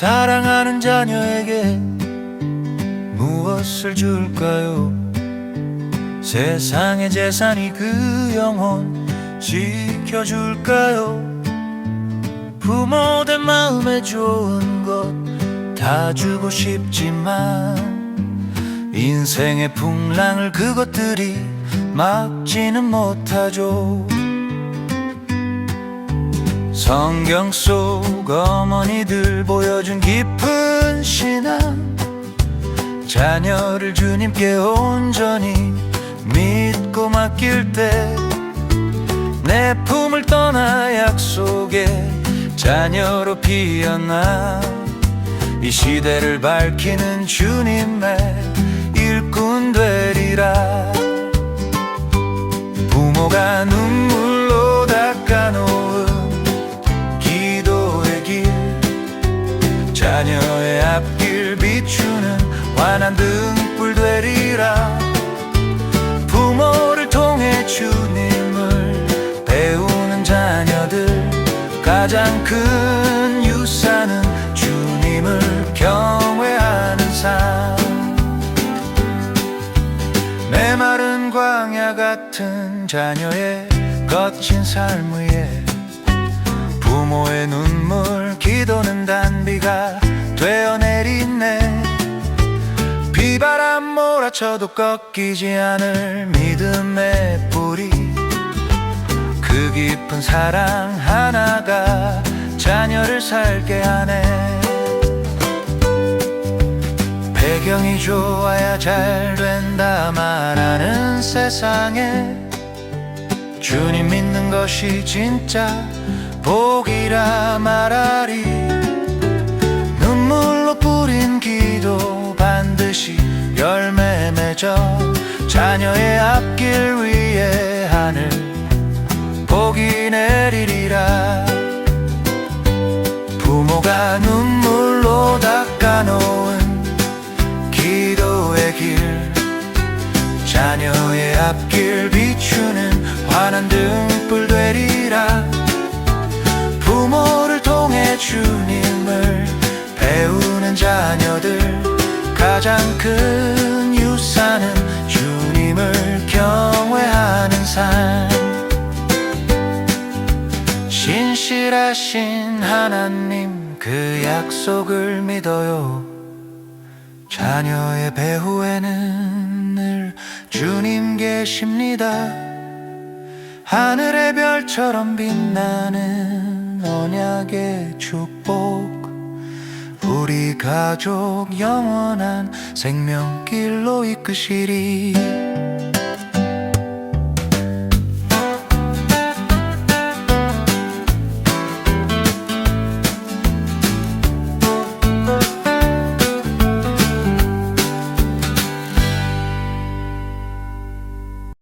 사랑하는 자녀에게 무엇을 줄까요? 세상의 재산이 그 영혼 지켜줄까요? 부모된 마음에 좋은 것 다 주고 싶지만 인생의 풍랑을 그것들이 막지는 못하죠 성경 속 어머니들 보여준 깊은 신앙. 자녀를 주님께 온전히 믿고 맡길 때 내 품을 떠나 약속의 자녀로 피어나 이 시대를 밝히는 주님의 자녀의 앞길 비추는 환한 등불 되리라. 부모를 통해 주님을 배우는 자녀들 가장 큰 유산은 주님을 경외하는 삶. 메마른 광야 같은 자녀의 거친 삶 위에 부모의 단비가 되어 내리네. 비바람 몰아쳐도 꺾이지 않을 믿음의 뿌리. 그 깊은 사랑 하나가 자녀를 살게 하네. 배경이 좋아야 잘 된다 말하는 세상에. 주님 믿는 것이 진짜 복이라 말하리 눈물로 뿌린 기도 반드시 열매 맺어 자녀의 앞길 위에 하늘 복이 내리리라. 부모가 눈물로 닦아놓은 기도의 길 자녀의 앞길 비추는 환한 등불 되리라. 부모를 통해 큰 유산은 주님을 경외하는 삶. 신실하신 하나님 그 약속을 믿어요. 자녀의 배후에는 늘 주님 계십니다. 하늘의 별처럼 빛나는 언약의 축복 우리 가족 영원한 생명길로 이끄시리